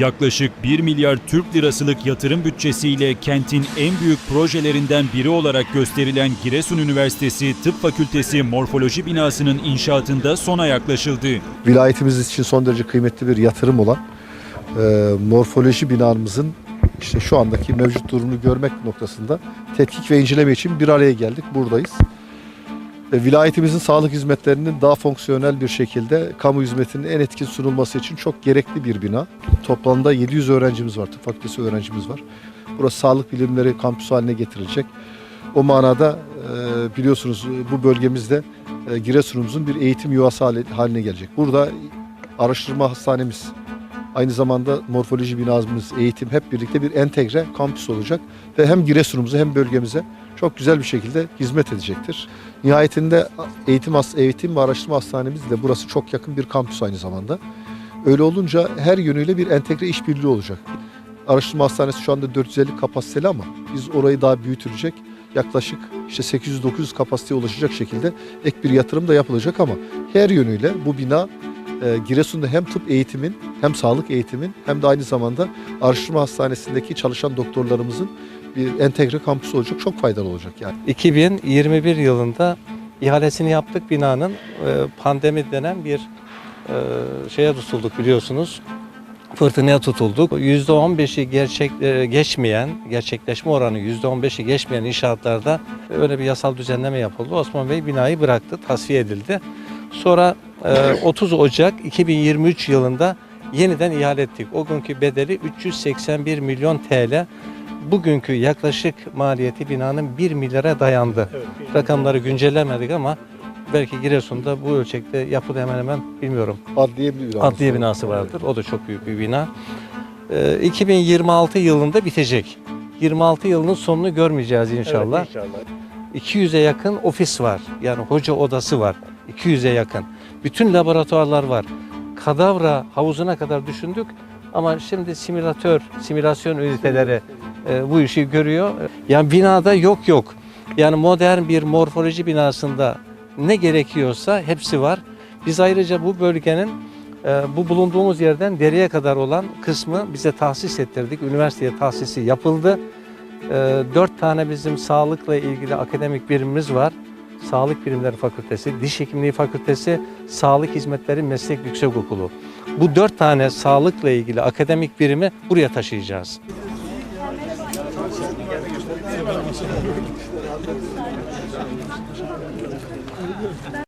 Yaklaşık 1 milyar Türk lirasılık yatırım bütçesiyle kentin en büyük projelerinden biri olarak gösterilen Giresun Üniversitesi Tıp Fakültesi Morfoloji binasının inşaatında sona yaklaşıldı. vilayetimiz için son derece kıymetli bir yatırım olan e, morfoloji binamızın işte şu andaki mevcut durumunu görmek noktasında tetkik ve inceleme için bir araya geldik. Buradayız. Vilayetimizin sağlık hizmetlerinin daha fonksiyonel bir şekilde kamu hizmetinin en etkin sunulması için çok gerekli bir bina. Toplamda 700 öğrencimiz var, tıp fakültesi öğrencimiz var. Burası sağlık bilimleri kampüsü haline getirilecek. O manada e, biliyorsunuz bu bölgemizde e, Giresun'umuzun bir eğitim yuvası haline gelecek. Burada araştırma hastanemiz, aynı zamanda morfoloji binamız, eğitim hep birlikte bir entegre kampüs olacak ve hem Giresun'umuza hem bölgemize çok güzel bir şekilde hizmet edecektir. Nihayetinde eğitim eğitim ve araştırma hastanemiz de burası çok yakın bir kampüs aynı zamanda. Öyle olunca her yönüyle bir entegre işbirliği olacak. Araştırma hastanesi şu anda 450 kapasiteli ama biz orayı daha büyütülecek yaklaşık işte 800-900 kapasiteye ulaşacak şekilde ek bir yatırım da yapılacak ama her yönüyle bu bina e, Giresun'da hem tıp eğitimin hem sağlık eğitimin hem de aynı zamanda araştırma hastanesindeki çalışan doktorlarımızın bir entegre kampüsü olacak. Çok faydalı olacak yani. 2021 yılında ihalesini yaptık binanın e, pandemi denen bir e, şeye tutulduk biliyorsunuz. Fırtınaya tutulduk. %15'i gerçek geçmeyen, gerçekleşme oranı %15'i geçmeyen inşaatlarda öyle bir yasal düzenleme yapıldı. Osman Bey binayı bıraktı, tasfiye edildi. Sonra e, 30 Ocak 2023 yılında yeniden ihale ettik. O günkü bedeli 381 milyon TL. Bugünkü yaklaşık maliyeti binanın 1 milyara dayandı. Rakamları güncellemedik ama belki Giresun'da bu ölçekte yapıldı hemen hemen bilmiyorum. Adliye bir binamız Adliye binası vardır. O da çok büyük bir bina. Ee, 2026 yılında bitecek. 26 yılının sonunu görmeyeceğiz inşallah. 200'e yakın ofis var. Yani hoca odası var. 200'e yakın. Bütün laboratuvarlar var. Kadavra havuzuna kadar düşündük ama şimdi simülatör, simülasyon üniteleri e, bu işi görüyor. Yani binada yok yok. Yani modern bir morfoloji binasında ne gerekiyorsa hepsi var. Biz ayrıca bu bölgenin e, bu bulunduğumuz yerden dereye kadar olan kısmı bize tahsis ettirdik. Üniversiteye tahsisi yapıldı. E, Dört tane bizim sağlıkla ilgili akademik birimimiz var. Sağlık Bilimleri Fakültesi, Diş Hekimliği Fakültesi, Sağlık Hizmetleri Meslek Yüksekokulu. Bu dört tane sağlıkla ilgili akademik birimi buraya taşıyacağız.